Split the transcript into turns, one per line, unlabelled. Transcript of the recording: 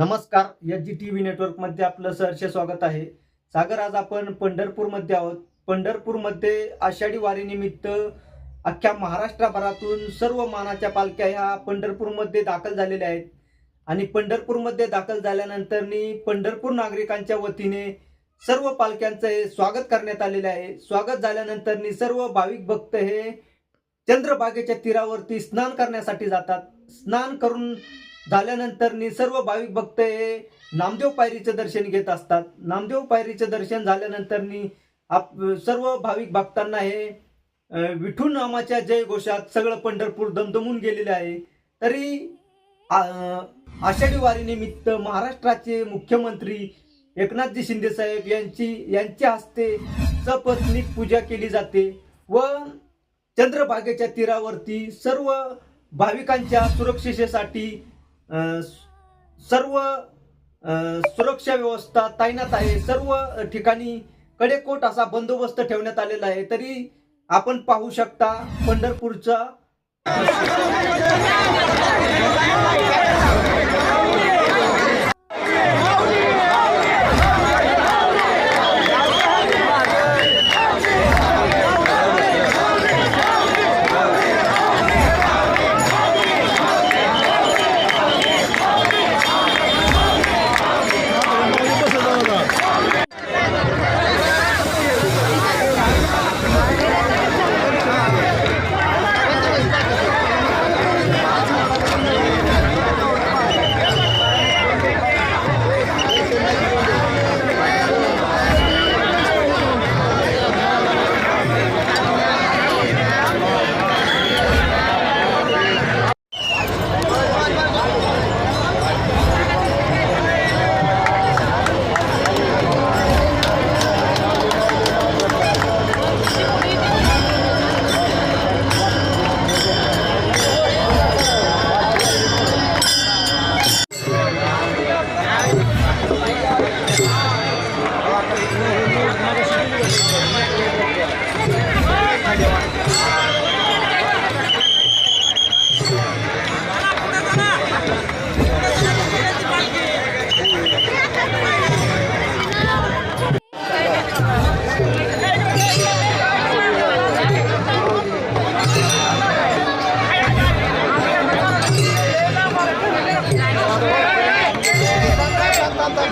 नमस्कार H G T V नेटवर्कमध्ये आपलं सहर्ष स्वागत आहे. सागर आज आपण पंढरपूरमध्ये आहोत. पंढरपूरमध्ये आषाढी वारीनिमित्त अख्ख्या महाराष्ट्रभरातून सर्व मानाच्या पालख्या ह्या पंढरपूरमध्ये दाखल झालेल्या आहेत. आणि पंढरपूरमध्ये दाखल झाल्यानंतरनी पंढरपूर नागरिकांच्या वतीने सर्व पालख्यांचं हे स्वागत करण्यात आलेलं आहे. स्वागत झाल्यानंतरनी सर्व भाविक भक्त हे चंद्रभागेच्या तीरावरती स्नान करण्यासाठी जातात. स्नान करून झाल्यानंतर सर्व भाविक भक्त हे नामदेव पायरीचं दर्शन घेत असतात. नामदेव पायरीचं दर्शन झाल्यानंतर आप सर्व भाविक भक्तांना हे विठू नामाच्या जय घोषात सगळं पंढरपूर दमदमून गेलेले आहे. तरी आषाढी वारीनिमित्त महाराष्ट्राचे मुख्यमंत्री एकनाथजी शिंदे साहेब यांची यांच्या हस्ते सपत्नीक पूजा केली जाते व चंद्रभागेच्या तीरावरती सर्व भाविकांच्या सुरक्षेसाठी सर्व सुरक्षा व्यवस्था तैनात आहे. सर्व ठिकाणी कडेकोट असा बंदोबस्त ठेवण्यात आलेला आहे. तरी आपण पाहू शकता पंढरपूरचा